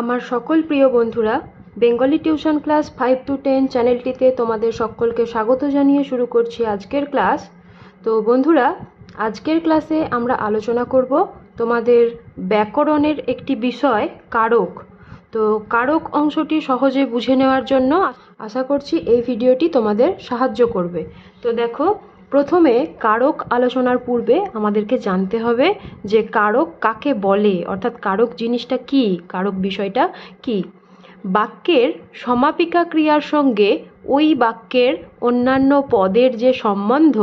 আমার সকল প্রিয় বন্ধুরা, Bengali tuition class five to ten চ্যানেলটিতে তোমাদের সকলকে স্বাগত জানিয়ে শুরু করছি আজকের ক্লাস। তো বন্ধুরা, আজকের ক্লাসে আমরা আলোচনা করব তোমাদের ব্যাকরণের একটি বিষয়, কারক। তো কারক অংশটি সহজে বুঝে নেওয়ার জন্য আশা করছি এই ভিডিওটি তোমাদের সাহায্য করবে। তো দেখো প্রথমে কারক আলোচনার পূর্বে আমাদেরকে জানতে হবে যে কারক কাকে বলে, অর্থাৎ কারক জিনিসটা কি, কারক বিষয়টা কি। বাক্যের সমাপিকা ক্রিয়ার সঙ্গে ওই বাক্যের অন্যান্য পদের যে সম্বন্ধ,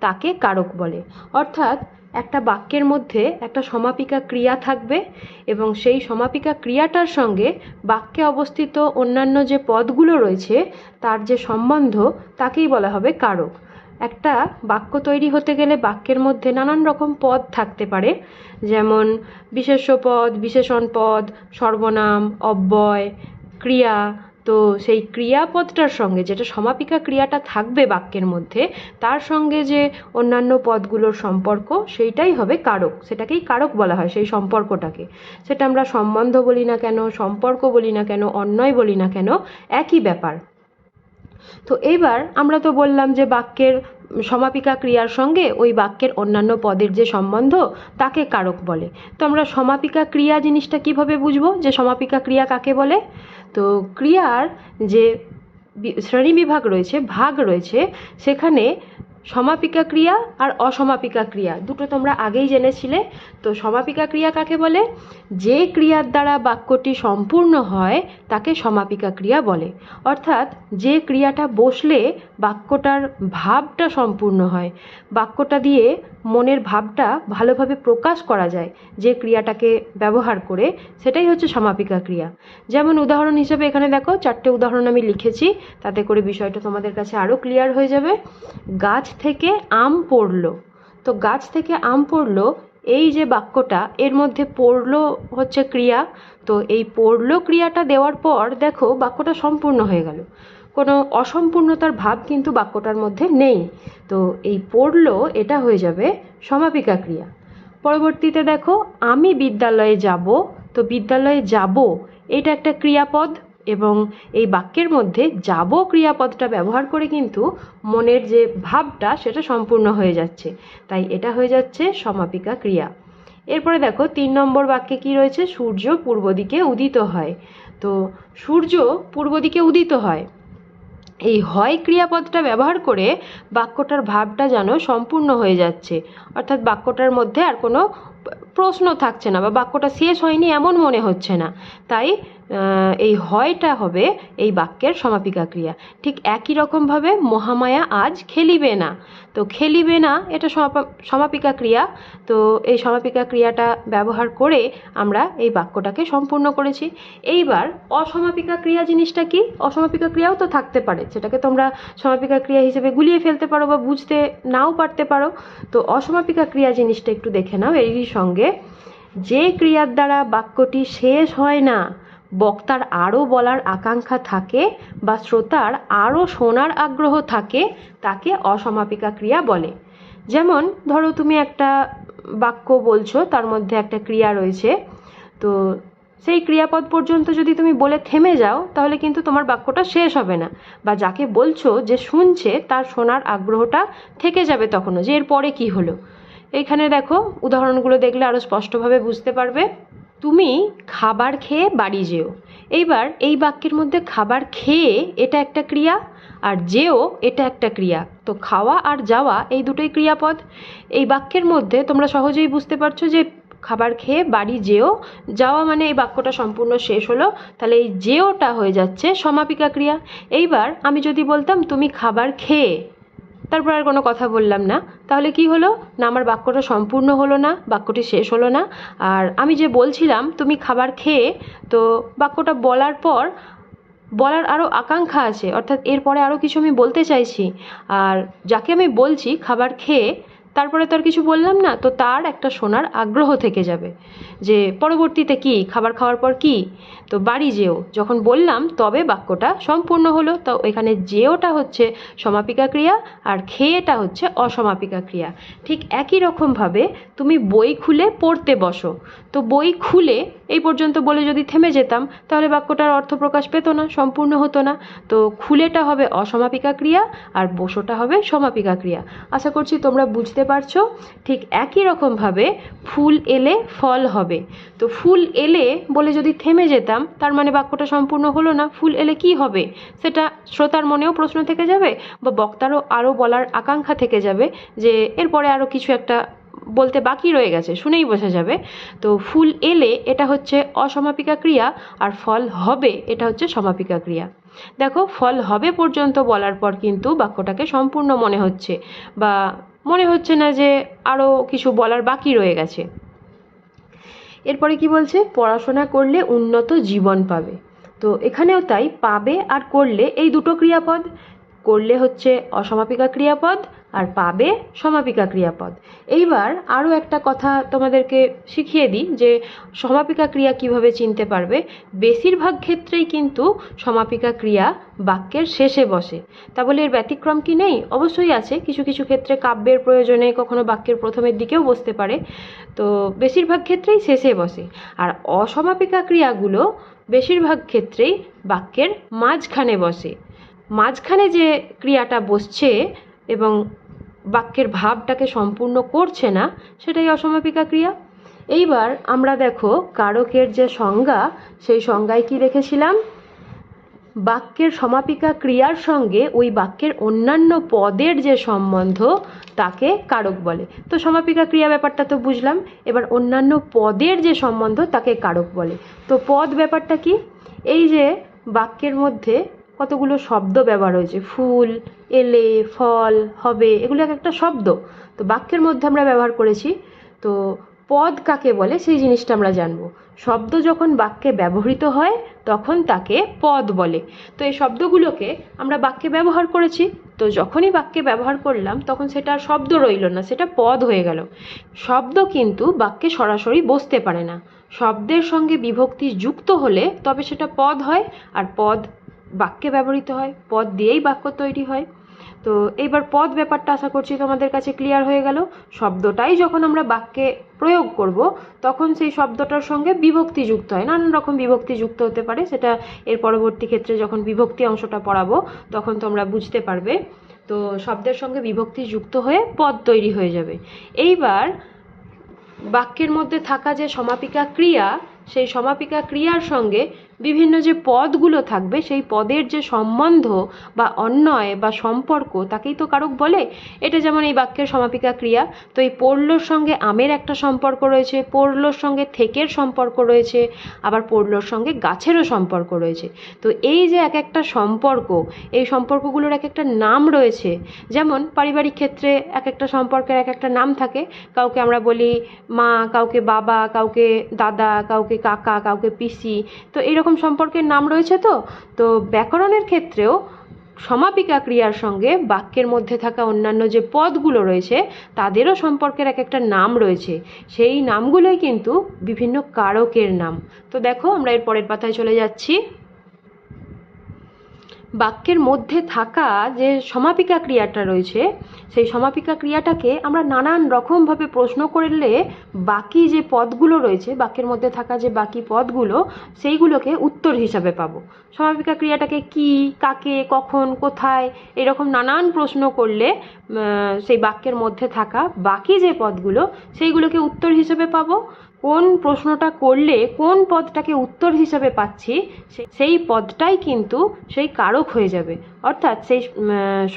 তাকে কারক বলে। অর্থাৎ একটা বাক্যের মধ্যে একটা সমাপিকা ক্রিয়া থাকবে এবং সেই সমাপিকা ক্রিয়াটার সঙ্গে বাক্যে অবস্থিত অন্যান্য যে পদগুলো রয়েছে, তার যে সম্বন্ধ, তাকেই বলা হবে কারক। একটা বাক্য তৈরি হতে গেলে বাক্যের মধ্যে নানান রকম পদ থাকতে পারে, যেমন বিশেষ্য পদ, বিশেষণ পদ, সর্বনাম, অব্যয়, ক্রিয়া। তো সেই ক্রিয়াপদটার সঙ্গে, যেটা সমাপিকা ক্রিয়াটা থাকবে বাক্যের মধ্যে, তার সঙ্গে যে অন্যান্য পদগুলোর সম্পর্ক, সেইটাই হবে কারক। সেটাকেই কারক বলা হয়, সেই সম্পর্কটাকে। সেটা আমরা সম্বন্ধ বলি না কেন, সম্পর্ক বলি না কেন, অন্যয় বলি না কেন, একই ব্যাপার। তো এবার আমরা তো বললাম যে বাক্যের সমাপিকা ক্রিয়ার সঙ্গে ওই বাক্যের অন্যান্য পদের যে সম্বন্ধ, তাকে কারক বলে। তো আমরা সমাপিকা ক্রিয়া জিনিসটা কীভাবে বুঝব? যে সমাপিকা ক্রিয়া কাকে বলে? তো ক্রিয়ার যে শ্রেণীবিভাগ রয়েছে, ভাগ রয়েছে, সেখানে সমাপিকা ক্রিয়া আর অসমাপিকা ক্রিয়া। দুটো তোমরা আগেই জেনেছিলে। তো সমাপিকা ক্রিয়া কাকে বলে? যে ক্রিয়ার দ্বারা বাক্যটি সম্পূর্ণ হয়, তাকে সমাপিকা ক্রিয়া বলে। অর্থাৎ যে ক্রিয়াটা বসলে বাক্যটার ভাবটা সম্পূর্ণ হয়। বাক্যটা দিয়ে মনের ভাবটা ভালোভাবে প্রকাশ করা যায় যে ক্রিয়াটাকে ব্যবহার করে। সেটাই হচ্ছে সমাপিকা ক্রিয়া। যেমন উদাহরণ হিসেবে এখানে দেখো, চারটে উদাহরণ আমি লিখেছি। তাতে করে বিষয়টা তোমাদের কাছে আরও ক্লিয়ার হয়ে যাবে। গাছ থেকে আম পড়ল। তো গাছ থেকে আম পড়ল, এই যে বাক্যটা, এর মধ্যে পড়ল হচ্ছে ক্রিয়া। তো এই পড়ল ক্রিয়াটা দেওয়ার পর দেখো বাক্যটা সম্পূর্ণ হয়ে গেল। কোনো অসম্পূর্ণতার ভাব কিন্তু বাক্যটার মধ্যে নেই। তো এই পড়ল, এটা হয়ে যাবে সমাপিকা ক্রিয়া। পরবর্তীতে দেখো, আমি বিদ্যালয়ে যাব, তো বিদ্যালয়ে যাব, এটা একটা ক্রিয়াপদ এবং এই বাক্যের মধ্যে যাব ক্রিয়াপদটা ব্যবহার করে কিন্তু মনের যে ভাবটা, সেটা সম্পূর্ণ হয়ে যাচ্ছে। তাই এটা হয়ে যাচ্ছে সমাপিকা ক্রিয়া। এরপরে দেখো, তিন নম্বর বাক্যে কি রয়েছে? সূর্য পূর্ব দিকে উদিত হয়। তো সূর্য পূর্ব দিকে উদিত হয়। এই হয় ক্রিয়াপদটা ব্যবহার করে বাক্যটার ভাবটা যেন সম্পূর্ণ হয়ে যাচ্ছে। অর্থাৎ বাক্যটার মধ্যে আর কোনো প্রশ্ন থাকছে না বা বাক্যটা শেষ হয়নি এমন মনে হচ্ছে না। তাই এই হয়টা হবে এই বাক্যের সমাপিকা ক্রিয়া। ঠিক একই রকমভাবে মহামায়া আজ খেলিবে না। তো খেলিবে না, এটা সমাপিকা ক্রিয়া। তো এই সমাপিকা ক্রিয়াটা ব্যবহার করে আমরা এই বাক্যটাকে সম্পূর্ণ করেছি। এইবার অসমাপিকা ক্রিয়া জিনিসটা কি? অসমাপিকা ক্রিয়াও তো থাকতে পারে। সেটাকে তোমরা সমাপিকা ক্রিয়া হিসেবে গুলিয়ে ফেলতে পারো বা বুঝতে নাও পারতে পারো। তো অসমাপিকা ক্রিয়া জিনিসটা একটু দেখে নাও। এরই সঙ্গে, যে ক্রিয়ার দ্বারা বাক্যটি শেষ হয় না, বক্তার আরও বলার আকাঙ্ক্ষা থাকে বা শ্রোতার আরও শোনার আগ্রহ থাকে, তাকে অসমাপিকা ক্রিয়া বলে। যেমন, ধরো তুমি একটা বাক্য বলছো, তার মধ্যে একটা ক্রিয়া রয়েছে, তো সেই ক্রিয়াপদ পর্যন্ত যদি তুমি বলে থেমে যাও, তাহলে কিন্তু তোমার বাক্যটা শেষ হবে না। বা যাকে বলছো যে শুনছে, তার শোনার আগ্রহটা থেকে যাবে তখনও, যে এর পরে কী হলো। এইখানে দেখো, উদাহরণগুলো দেখলে আরও স্পষ্টভাবে বুঝতে পারবে। তুমি খাবার খেয়ে বাড়ি যেও। এইবার এই বাক্যের মধ্যে খাবার খেয়ে এটা একটা ক্রিয়া আর যেও এটা একটা ক্রিয়া। তো খাওয়া আর যাওয়া এই দুটোই ক্রিয়াপদ। এই বাক্যের মধ্যে তোমরা সহজেই বুঝতে পারছ যে খাবার খেয়ে বাড়ি যেও। যাওয়া মানে এই বাক্যটা সম্পূর্ণ শেষ হলো। তাহলে এই যেওটা হয়ে যাচ্ছে সমাপিকা ক্রিয়া। এইবার আমি যদি বলতাম, তুমি খাবার খেয়ে তারপর আর কোনো কথা বললাম না। তাহলে কি হলো? না, আমার বাক্যটা সম্পূর্ণ হলো না, বাক্যটি শেষ হলো না। আর আমি যে বলছিলাম, তুমি খাবার খেয়ে, তো বাক্যটা বলার পর বলার আরও আকাঙ্ক্ষা আছে। অর্থাৎ এরপরে আরও কিছু আমি বলতে চাইছি। আর যাকে আমি বলছি, খাবার খেয়ে তারপরে তো আর কিছু বললাম না, তো তার একটা শোনার আগ্রহ থেকে যাবে। যে পরবর্তীতে কি, খাবার খাওয়ার পর কি? তো বাড়ি যেও। যখন বললাম, তবে বাক্যটা সম্পূর্ণ হলো, তো এখানে যেওটা হচ্ছে সমাপিকা ক্রিয়া আর খেয়েটা হচ্ছে অসমাপিকা ক্রিয়া। ঠিক একই রকমভাবে তুমি বই খুলে পড়তে বসো। তো বই খুলে এই পর্যন্ত বলে যদি থেমে যেতাম, তাহলে বাক্যটার অর্থ প্রকাশ পেত না, সম্পূর্ণ হতো না। তো খুলেটা হবে অসমাপিকা ক্রিয়া, আর বসোটা হবে সমাপিকা ক্রিয়া। আশা করছি তোমরা বুঝতে পারছ। ঠিক একই রকমভাবে ফুল এলে ফল হবে। তো ফুল এলে বলে যদি থেমে যেতাম, তার মানে বাক্যটা সম্পূর্ণ হলো না। ফুল এলে কি হবে? সেটা শ্রোতার মনেও প্রশ্ন থেকে যাবে, বা বক্তারও আরও বলার আকাঙ্ক্ষা থেকে যাবে যে এরপরে আরও কিছু একটা বলতে বাকি রয়ে গেছে, শুনেই বোঝা যাবে। তো ফুল এলে এটা হচ্ছে অসমাপিকা ক্রিয়া আর ফল হবে এটা হচ্ছে সমাপিকা ক্রিয়া। দেখো, ফল হবে পর্যন্ত বলার পর কিন্তু বাক্যটাকে সম্পূর্ণ মনে হচ্ছে বা মনে হচ্ছে না যে আরও কিছু বলার বাকি রয়ে গেছে। এরপরে কি বলছে? পড়াশোনা করলে উন্নত জীবন পাবে। তো এখানেও তাই, পাবে আর করলে এই দুটো ক্রিয়াপদ। করলে হচ্ছে অসমাপিকা ক্রিয়াপদ আর পাবে সমাপিকা ক্রিয়াপদ। এইবার আরও একটা কথা তোমাদেরকে শিখিয়ে দিই যে সমাপিকা ক্রিয়া কীভাবে চিনতে পারবে, বেশিরভাগ ক্ষেত্রেই কিন্তু সমাপিকা ক্রিয়া বাক্যের শেষে বসে। তা বলে এর ব্যতিক্রম কি নেই? অবশ্যই আছে, কিছু কিছু ক্ষেত্রে কাব্যের প্রয়োজনে কখনো বাক্যের প্রথমের দিকেও বসতে পারে। তো বেশিরভাগ ক্ষেত্রেই শেষে বসে। আর অসমাপিকা ক্রিয়াগুলো বেশিরভাগ ক্ষেত্রেই বাক্যের মাঝখানে বসে। মাঝখানে যে ক্রিয়াটা বসছে এবং বাক্যের ভাবটাকে সম্পূর্ণ করছে না, সেটাই অসমাপিকা ক্রিয়া। এইবার আমরা দেখো কারকের যে সংজ্ঞা, সেই সংজ্ঞায় কি রেখেছিলাম বাক্যের সমাপিকা ক্রিয়ার সঙ্গে ওই বাক্যের অন্যান্য পদের যে সম্বন্ধ, তাকে কারক বলে। তো সমাপিকা ক্রিয়া ব্যাপারটা তো বুঝলাম, এবার অন্যান্য পদের যে সম্বন্ধ, তাকে কারক বলে। তো পদ ব্যাপারটা কি? এই যে বাক্যের মধ্যে কতগুলো শব্দ ব্যবহার হয়েছে। ফুল, এলে, ফল, হবে, এগুলো এক একটা শব্দ। তো বাক্যের মধ্যে আমরা ব্যবহার করেছি। তো পদ কাকে বলে সেই জিনিসটা আমরা জানব। শব্দ যখন বাক্যে ব্যবহৃত হয়, তখন তাকে পদ বলে। তো এই শব্দগুলোকে আমরা বাক্যে ব্যবহার করেছি। তো যখনই বাক্যে ব্যবহার করলাম, তখন সেটা আর শব্দ রইল না, সেটা পদ হয়ে গেল। শব্দ কিন্তু বাক্যে সরাসরি বসতে পারে না। শব্দের সঙ্গে বিভক্তি যুক্ত হলে তবে সেটা পদ হয়, আর পদ বাক্যে ব্যবহৃত হয়, পদ দিয়েই বাক্য তৈরি হয়। তো এইবার পদ ব্যাপারটা আশা করছি তোমাদের কাছে ক্লিয়ার হয়ে গেল। শব্দটাই যখন আমরা বাক্যে প্রয়োগ করব, তখন সেই শব্দটার সঙ্গে বিভক্তি যুক্ত হয়। নানান রকম বিভক্তি যুক্ত হতে পারে, সেটা এর পরবর্তী ক্ষেত্রে যখন বিভক্তি অংশটা পড়াবো, তখন তোমরা বুঝতে পারবে। তো শব্দের সঙ্গে বিভক্তি যুক্ত হয়ে পদ তৈরি হয়ে যাবে। এইবার বাক্যের মধ্যে থাকা যে সমাপিকা ক্রিয়া সেই সমাপিকা ক্রিয়ার সঙ্গে বিভিন্ন যে পদগুলো থাকবে, সেই পদের যে সম্বন্ধ বা অন্যয় বা সম্পর্ক, তাকেই তো কারক বলে। এটা যেমন এই বাক্যের সমাপিকা ক্রিয়া, তো এই পড়লোর সঙ্গে আমের একটা সম্পর্ক রয়েছে পড়লোর সঙ্গে থেকের সম্পর্ক রয়েছে, আবার পড়লোর সঙ্গে গাছেরও সম্পর্ক রয়েছে। তো এই যে এক একটা সম্পর্ক, এই সম্পর্কগুলোর এক একটা নাম রয়েছে। যেমন পারিবারিক ক্ষেত্রে এক একটা সম্পর্কের এক একটা নাম থাকে। কাউকে আমরা বলি মা, কাউকে বাবা, কাউকে দাদা, কাউকে কাকা, কাউকে পিসি, তো এইরকম সম্পর্কের নাম রয়েছে তো? তো ব্যাকরণের ক্ষেত্রেও সমাপিকা ক্রিয়ার সঙ্গে বাক্যের মধ্যে থাকা অন্যান্য যে পদগুলো রয়েছে, তাদেরও সম্পর্কের এক একটা নাম রয়েছে। সেই নামগুলোই কিন্তু বিভিন্ন কারকের নাম। তো দেখো, আমরা এর পরের পাতায় চলে যাচ্ছি। বাক্যের মধ্যে থাকা যে সমাপিকা ক্রিয়াটা রয়েছে, সেই সমাপিকা ক্রিয়াটাকে আমরা নানান রকমভাবে প্রশ্ন করলে বাকি যে পদগুলো রয়েছে, বাক্যের মধ্যে থাকা যে বাকি পদগুলো, সেইগুলোকে উত্তর হিসাবে পাবো। সমাপিকা ক্রিয়াটাকে কি, কাকে, কখন, কোথায়, এরকম নানান প্রশ্ন করলে সেই বাক্যের মধ্যে থাকা বাকি যে পদগুলো, সেইগুলোকে উত্তর হিসেবে পাবো। কোন প্রশ্নটা করলে কোন পদটাকে উত্তর হিসাবে পাচ্ছি সেই পদটাই কিন্তু সেই কারক হয়ে যাবে। অর্থাৎ সেই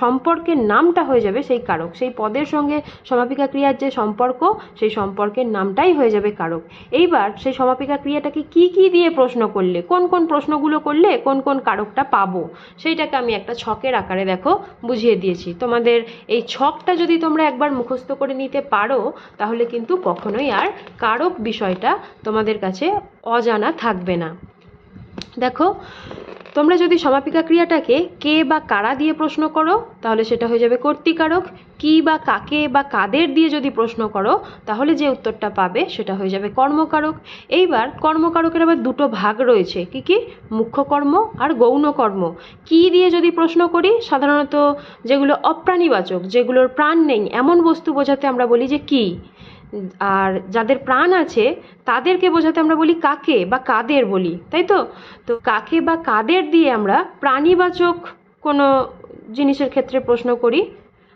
সম্পর্কের নামটা হয়ে যাবে সেই কারক। সেই পদের সঙ্গে সমাপিকা ক্রিয়ার যে সম্পর্ক, সেই সম্পর্কের নামটাই হয়ে যাবে কারক। এইবার সেই সমাপিকা ক্রিয়াটাকে কি কি দিয়ে প্রশ্ন করলে, কোন কোন প্রশ্নগুলো করলে কোন কোন কারকটা পাবো, সেইটাকে আমি একটা ছকের আকারে দেখো, বুঝিয়ে দিয়েছি। তোমাদের এই ছকটা যদি তোমরা একবার মুখস্থ করে নিতে পারো, তাহলে কিন্তু কখনোই আর কারক বিষয়টা তোমাদের কাছে অজানা থাকবে না। দেখো, তোমরা যদি সমাপিকা ক্রিয়াটাকে কে বা কারা দিয়ে প্রশ্ন করো, তাহলে সেটা হয়ে যাবে কর্তিকারক। কি বা কাকে বা কাদের দিয়ে যদি প্রশ্ন করো, তাহলে যে উত্তরটা পাবে সেটা হয়ে যাবে কর্মকারক। এইবার কর্মকারকের আবার দুটো ভাগ রয়েছে, কি কি? মুখ্য কর্ম আর গৌণ কর্ম। কি দিয়ে যদি প্রশ্ন করি, সাধারণত যেগুলো অপ্রাণীবাচক, যেগুলোর প্রাণ নেই, এমন বস্তু বোঝাতে আমরা বলি যে কি? আর যাদের প্রাণ আছে, তাদেরকে বোঝাতে আমরা বলি কাকে বা কাদের বলি, তাই তো? তো কাকে বা কাদের দিয়ে আমরা প্রাণীবাচক কোনো জিনিসের ক্ষেত্রে প্রশ্ন করি,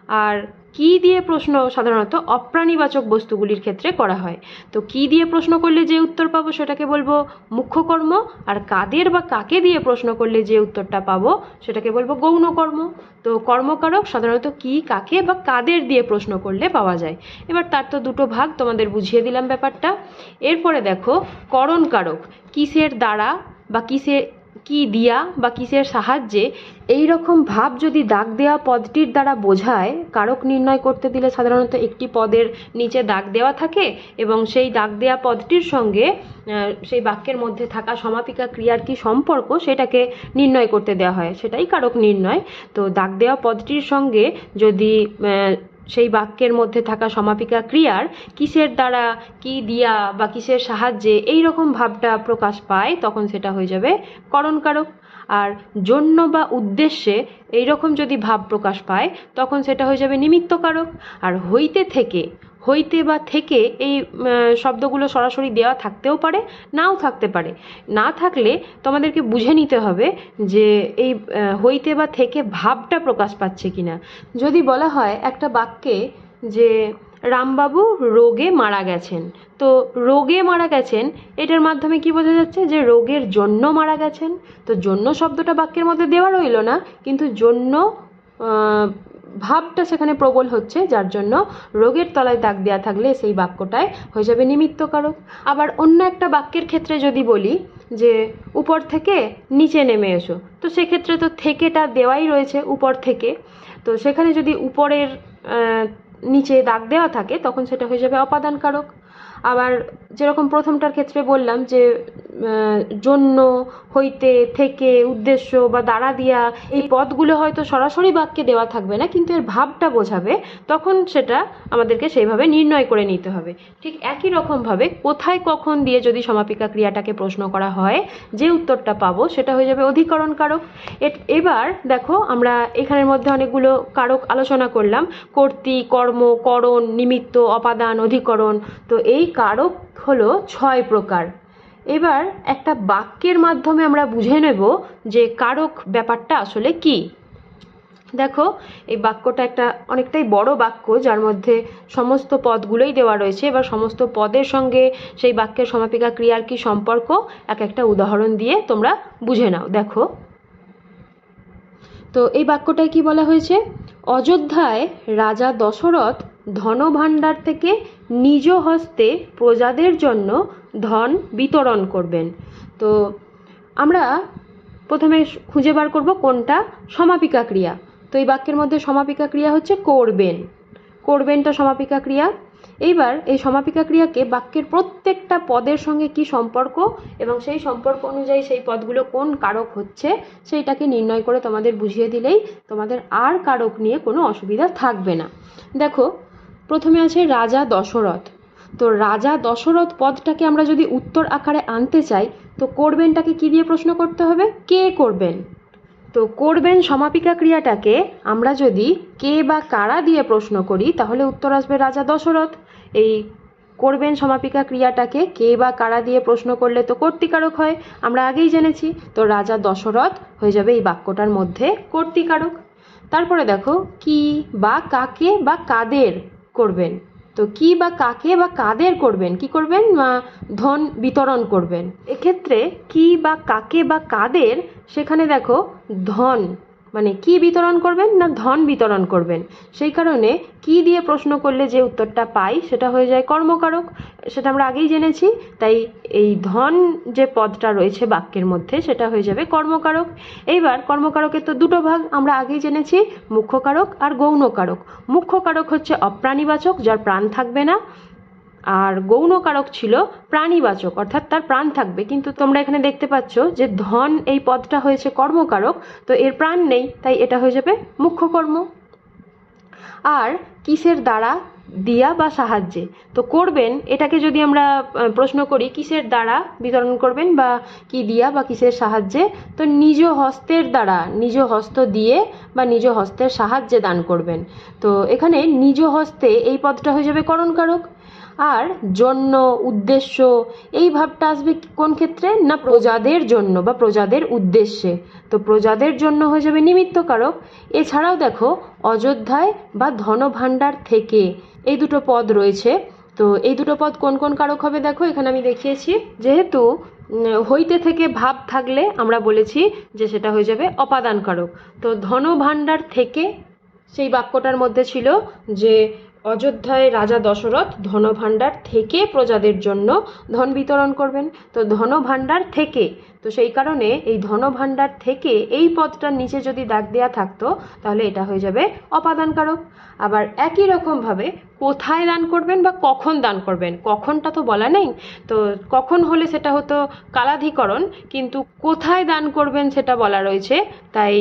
আর কি দিয়ে প্রশ্ন সাধারণত অপ্রাণীবাচক বস্তুগুলির ক্ষেত্রে করা হয়? তো কি দিয়ে প্রশ্ন করলে যে উত্তর পাবো সেটাকে বলব মুখ্য কর্ম আর কাদের বা কাকে দিয়ে প্রশ্ন করলে যে উত্তরটা পাবো সেটাকে বলব গৌণ কর্ম তো কর্মকারক সাধারণত কি, কাকে বা কাদের দিয়ে প্রশ্ন করলে পাওয়া যায়? এবার তার তো দুটো ভাগ, তোমাদের বুঝিয়ে দিলাম ব্যাপারটা। এরপরে দেখো, করণকারক কিসের দ্বারা বা কিসের কি দিয়া বা কিসের সাহায্যে এই রকম ভাব যদি দাগ দেওয়া পদটির দ্বারা বোঝায়, কারক নির্ণয় করতে দিলে সাধারণত একটি পদের নিচে দাগ দেওয়া থাকে এবং সেই দাগ দেওয়া পদটির সঙ্গে সেই বাক্যের মধ্যে থাকা সমাপিকা ক্রিয়ার কি সম্পর্ক সেটাকে নির্ণয় করতে দেওয়া হয়। সেটাই কারক নির্ণয়। তো দাগ দেওয়া পদটির সঙ্গে যদি সেই বাক্যের মধ্যে থাকা সমাপিকা ক্রিয়ার কিসের দ্বারা কি দিয়া বা কিসের সাহায্যে এই রকম ভাবটা প্রকাশ পায়, তখন সেটা হয়ে যাবে করণকারক। আর জন্য বা উদ্দেশ্যে এইরকম যদি ভাব প্রকাশ পায়, তখন সেটা হয়ে যাবে নিমিত্তকারক। আর হইতে থেকে হইতে বা থেকে এই শব্দগুলো সরাসরি দেওয়া থাকতেও পারে, নাও থাকতে পারে। না থাকলে তোমাদেরকে বুঝে নিতে হবে যে এই হইতে বা থেকে ভাবটা প্রকাশ পাচ্ছে কিনা। যদি বলা হয় একটা বাক্যে যে রামবাবু রোগে মারা গেছেন, তো রোগে মারা গেছেন, এটার মাধ্যমে কি বোঝা যাচ্ছে যে রোগের জন্য মারা গেছেন? তো জন্য শব্দটা বাক্যের মধ্যে দেওয়া রইল না, কিন্তু জন্য ভাবটা সেখানে প্রবল হচ্ছে, যার জন্য রোগের তলায় দাগ দেওয়া থাকলে সেই বাক্যটায় হয়ে যাবে নিমিত্তকারক। আবার অন্য একটা বাক্যের ক্ষেত্রে যদি বলি যে, উপর থেকে নিচে নেমে এসো। তো সেক্ষেত্রে তো থেকেটা দেওয়াই রয়েছে উপর থেকে। তো সেখানে যদি উপরের নিচে দাগ দেওয়া থাকে, তখন সেটা হয়ে যাবে অপাদানকারক। আবার যেরকম প্রথমটার ক্ষেত্রে বললাম যে জন্য, হইতে, থেকে, উদ্দেশ্য বা দ্বারা দিয়া এই পদগুলো হয়তো সরাসরি বাক্যে দেওয়া থাকবে না, কিন্তু এর ভাবটা বোঝাবে, তখন সেটা আমাদেরকে সেইভাবে নির্ণয় করে নিতে হবে। ঠিক একই রকমভাবে কোথায় কখন দিয়ে যদি সমাপিকা ক্রিয়াটাকে প্রশ্ন করা হয়, যে উত্তরটা পাবো সেটা হয়ে যাবে অধিকরণ কারক এবার দেখো আমরা এখানের মধ্যে অনেকগুলো কারক আলোচনা করলাম, কর্তৃ, কর্ম, করণ, নিমিত্ত, অপাদান, অধিকরণ। তো এই কারক হলো ছয় প্রকার। এবার একটা বাক্যের মাধ্যমে আমরা বুঝে নেব যে কারক ব্যাপারটা আসলে কি। দেখো, এই বাক্যটা একটা অনেকটাই বড় বাক্য, যার মধ্যে সমস্ত পদগুলোই দেওয়া রয়েছে। এবার সমস্ত পদের সঙ্গে সেই বাক্যের সমাপিকা ক্রিয়ার কি সম্পর্ক? এক একটা উদাহরণ দিয়ে তোমরা বুঝে নাও। দেখো। তো এই বাক্যটায় কি বলা হয়েছে? অযোধ্যায় রাজা দশরথ ধনভাণ্ডার থেকে নিজ হস্তে প্রজাদের জন্য ধন বিতরণ করবেন। তো আমরা প্রথমে খুঁজে বার করব কোনটা? সমাপিকা ক্রিয়া। তো এই বাক্যের মধ্যে সমাপিকা ক্রিয়া হচ্ছে করবেন। করবেনটা সমাপিকা ক্রিয়া। এইবার এই সমাপিকা ক্রিয়াকে বাক্যের প্রত্যেকটা পদের সঙ্গে কি সম্পর্ক এবং সেই সম্পর্ক অনুযায়ী সেই পদগুলো কোন কারক হচ্ছে সেইটাকে নির্ণয় করে তোমাদের বুঝিয়ে দিলেই তোমাদের আর কারক নিয়ে কোনো অসুবিধা থাকবে না। দেখো প্রথমে আছে রাজা দশরথ। তো রাজা দশরথ পদটাকে আমরা যদি উত্তর আকারে আনতে চাই, তো করবেনটাকে কি দিয়ে প্রশ্ন করতে হবে? কে করবেন? তো করবেন সমাপিকা ক্রিয়াটাকে আমরা যদি কে বা কারা দিয়ে প্রশ্ন করি, তাহলে উত্তর আসবে রাজা দশরথ। এই করবেন সমাপিকা ক্রিয়াটাকে কে বা কারা দিয়ে প্রশ্ন করলে তো কর্তিকারক হয়, আমরা আগেই জেনেছি। তো রাজা দশরথ হয়ে যাবে এই বাক্যটার মধ্যে কর্তিকারক। তারপরে দেখো, কি বা কাকে বা কাদের করবেন? তো কি বা কাকে বা কাদের করবেন? কি করবেন? ধন বিতরণ করবেন? এক্ষেত্রে কি বা কাকে বা কাদের, সেখানে দেখো ধন মানে কি বিতরণ করবেন না ধন বিতরণ করবেন? সেই কারণে কি দিয়ে প্রশ্ন করলে যে উত্তরটা পাই সেটা হয়ে যায় কর্মকারক। সেটা আমরা আগেই জেনেছি, তাই এই ধন যে পদটা রয়েছে বাক্যের মধ্যে সেটা হয়ে যাবে কর্মকারক। এইবার কর্মকারকের তো দুটো ভাগ আমরা আগেই জেনেছি, মুখ্যকারক আর গৌণকারক। মুখ্যকারক হচ্ছে অপ্রাণীবাচক, যার প্রাণ থাকবে না। আর গৌণকারক ছিল প্রাণীবাচক, অর্থাৎ তার প্রাণ থাকবে। কিন্তু তোমরা এখানে দেখতে পাচ্ছ যে ধন এই পদটা হয়েছে কর্মকারক, তো এর প্রাণ নেই, তাই এটা হয়ে যাবে মুখ্য কর্ম। আর কিসের দ্বারা দিয়া বা সাহায্যে? তো করবেন, এটাকে যদি আমরা প্রশ্ন করি, কিসের দ্বারা বিতরণ করবেন বা কি দিয়া বা কিসের সাহায্যে? তো নিজ হস্তের দ্বারা, নিজ হস্ত দিয়ে বা নিজ হস্তের সাহায্যে দান করবেন। তো এখানে নিজ হস্তে এই পদটা হয়ে যাবে করণকারক। আর জন্য, উদ্দেশ্য, এই ভাবটা আসবে কোন ক্ষেত্রে? না প্রজাদের জন্য বা প্রজাদের উদ্দেশ্যে। তো প্রজাদের জন্য হয়ে যাবে নিমিত্ত কারক। এছাড়াও দেখো, অযোধ্যায় বা ধনভাণ্ডার থেকে এই দুটো পদ রয়েছে। তো এই দুটো পদ কোন কোন কারক হবে দেখো, এখানে আমি দেখিয়েছি। যেহেতু হইতে থেকে ভাব থাকলে আমরা বলেছি যে সেটা হয়ে যাবে অপাদান কারক। তো ধনভাণ্ডার থেকে সেই বাক্যটার মধ্যে ছিল যে অযোধ্যায় রাজা দশরথ ধনভাণ্ডার থেকে প্রজাদের জন্য ধন বিতরণ করবেন। তো ধনভাণ্ডার থেকে, তো সেই কারণে এই ধনভাণ্ডার থেকে এই পদটার নিচে যদি দাগ দেওয়া থাকতো, তাহলে এটা হয়ে যাবে অপাদানকারক। আবার একই রকমভাবে কোথায় দান করবেন বা কখন দান করবেন, কখনটা তো বলা নেই। তো কখন হলে সেটা হতো কালাধিকরণ, কিন্তু কোথায় দান করবেন সেটা বলা রয়েছে। তাই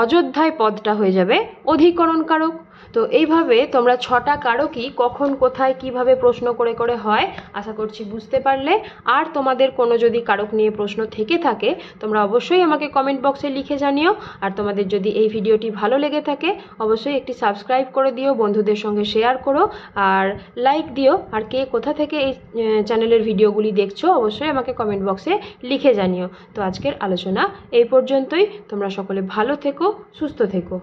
অযোধ্যায় পদটা হয়ে যাবে অধিকরণ কারক তো এইভাবে তোমরা ছটা কারকই কখন, কোথায়, কীভাবে প্রশ্ন করে করে হয়, আশা করছি বুঝতে পারলে। আর তোমাদের কোনো যদি কারক নিয়ে প্রশ্ন থেকে থাকে, তোমরা অবশ্যই আমাকে কমেন্ট বক্সে লিখে জানিও। আর তোমাদের যদি এই ভিডিওটি ভালো লেগে থাকে, অবশ্যই একটি সাবস্ক্রাইব করে দিও, বন্ধুদের সঙ্গে শেয়ার করো। আর লাইক দিও। আর কে কোথা থেকে এই চ্যানেলের ভিডিওগুলি দেখছ, অবশ্যই আমাকে কমেন্ট বক্সে লিখে জানিও। তো আজকের আলোচনা এই পর্যন্তই। তোমরা সকলে ভালো থেকো, সুস্থ থেকো।